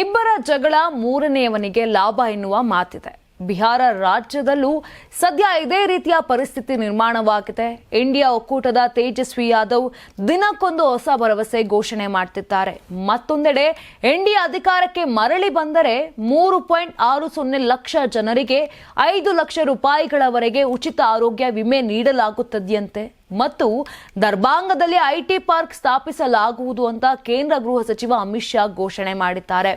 ಇಬ್ಬರ ಜಗಳ ಮೂರನೆಯವನಿಗೆ ಲಾಭ ಎನ್ನುವ ಮಾತಿದೆ. ಬಿಹಾರ ರಾಜ್ಯದಲ್ಲೂ ಸದ್ಯ ಇದೇ ರೀತಿಯ ಪರಿಸ್ಥಿತಿ ನಿರ್ಮಾಣವಾಗಿದೆ. ಇಂಡಿಯಾ ಒಕ್ಕೂಟದ ತೇಜಸ್ವಿ ಯಾದವ್ ದಿನಕ್ಕೊಂದು ಹೊಸ ಭರವಸೆ ಘೋಷಣೆ ಮಾಡ್ತಿದ್ದಾರೆ. ಮತ್ತೊಂದೆಡೆ ಎನ್ಡಿಎ ಅಧಿಕಾರಕ್ಕೆ ಮರಳಿ ಬಂದರೆ ಮೂರು ಪಾಯಿಂಟ್ ಆರು ಸೊನ್ನೆ ಲಕ್ಷ ಜನರಿಗೆ ಐದು ಲಕ್ಷ ರೂಪಾಯಿಗಳವರೆಗೆ ಉಚಿತ ಆರೋಗ್ಯ ವಿಮೆ ನೀಡಲಾಗುತ್ತದೆಯಂತೆ. ಮತ್ತು ದರ್ಭಾಂಗದಲ್ಲಿ ಐಟಿ ಪಾರ್ಕ್ ಸ್ಥಾಪಿಸಲಾಗುವುದು ಅಂತ ಕೇಂದ್ರ ಗೃಹ ಸಚಿವ ಅಮಿತ್ ಶಾ ಘೋಷಣೆ ಮಾಡಿದ್ದಾರೆ.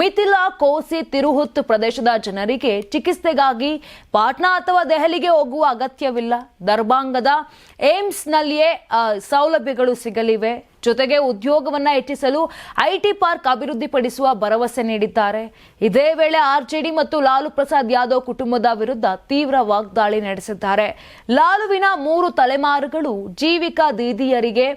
ಮಿಥಿಲಾ ಕೋಸಿ ತಿರುಹುತ್ ಪ್ರದೇಶದ ಜನರಿಗೆ ಚಿಕಿತ್ಸೆಗಾಗಿ ಪಾಟ್ನಾ ಅಥವಾ ದೆಹಲಿಗೆ ಹೋಗುವ ಅಗತ್ಯವಿಲ್ಲ. ದರ್ಭಾಂಗದ ಏಮ್ಸ್ನಲ್ಲಿಯೇ ಸೌಲಭ್ಯಗಳು ಸಿಗಲಿವೆ. ಜೊತೆಗೆ ಉದ್ಯೋಗವನ್ನ ಹೆಚ್ಚಿಸಲು ಐಟಿ ಪಾರ್ಕ್ ಅಭಿವೃದ್ಧಿಪಡಿಸುವ ಭರವಸೆ ನೀಡಿದ್ದಾರೆ. ಇದೇ ವೇಳೆ ಆರ್ಜೆಡಿ ಮತ್ತು ಲಾಲು ಪ್ರಸಾದ್ ಯಾದವ್ ಕುಟುಂಬದ ವಿರುದ್ಧ ತೀವ್ರ ವಾಗ್ದಾಳಿ ನಡೆಸಿದ್ದಾರೆ. ಲಾಲುವಿನ ಮೂರು ತಲೆಮಾರುಗಳು ಜೀವಿಕಾ ದೀದಿಯರಿಗೆ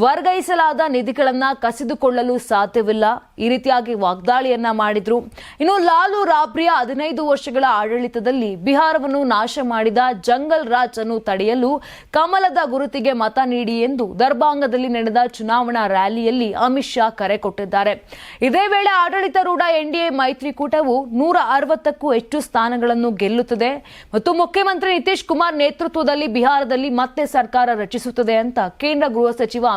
ವರ್ಗಾಯಿಸಲಾದ ನಿಧಿಗಳನ್ನ ಕಸಿದುಕೊಳ್ಳಲು ಸಾಧ್ಯವಿಲ್ಲ. ಈ ರೀತಿಯಾಗಿ ವಾಗ್ದಾಳಿಯನ್ನ ಮಾಡಿದ್ರು. ಇನ್ನು ಲಾಲು ರಾಬ್ರಿಯ ಹದಿನೈದು ವರ್ಷಗಳ ಆಡಳಿತದಲ್ಲಿ ಬಿಹಾರವನ್ನು ನಾಶ ಮಾಡಿದ ಜಂಗಲ್ ರಾಜ್ ಅನ್ನು ತಡೆಯಲು ಕಮಲದ ಗುರುತಿಗೆ ಮತ ನೀಡಿ ಎಂದು ದರ್ಭಾಂಗದಲ್ಲಿ ನಡೆದ ಚುನಾವಣಾ ರ್ಯಾಲಿಯಲ್ಲಿ ಅಮಿತ್ ಶಾ ಕರೆ ಕೊಟ್ಟಿದ್ದಾರೆ. ಇದೇ ವೇಳೆ ಆಡಳಿತಾರೂಢ ಎನ್ಡಿಎ ಮೈತ್ರಿಕೂಟವು ನೂರ ಅರವತ್ತಕ್ಕೂ ಹೆಚ್ಚು ಸ್ಥಾನಗಳನ್ನು ಗೆಲ್ಲುತ್ತದೆ ಮತ್ತು ಮುಖ್ಯಮಂತ್ರಿ ನಿತೀಶ್ ಕುಮಾರ್ ನೇತೃತ್ವದಲ್ಲಿ ಬಿಹಾರದಲ್ಲಿ ಮತ್ತೆ ಸರ್ಕಾರ ರಚಿಸುತ್ತದೆ ಅಂತ ಕೇಂದ್ರ ಗೃಹ ಸಚಿವ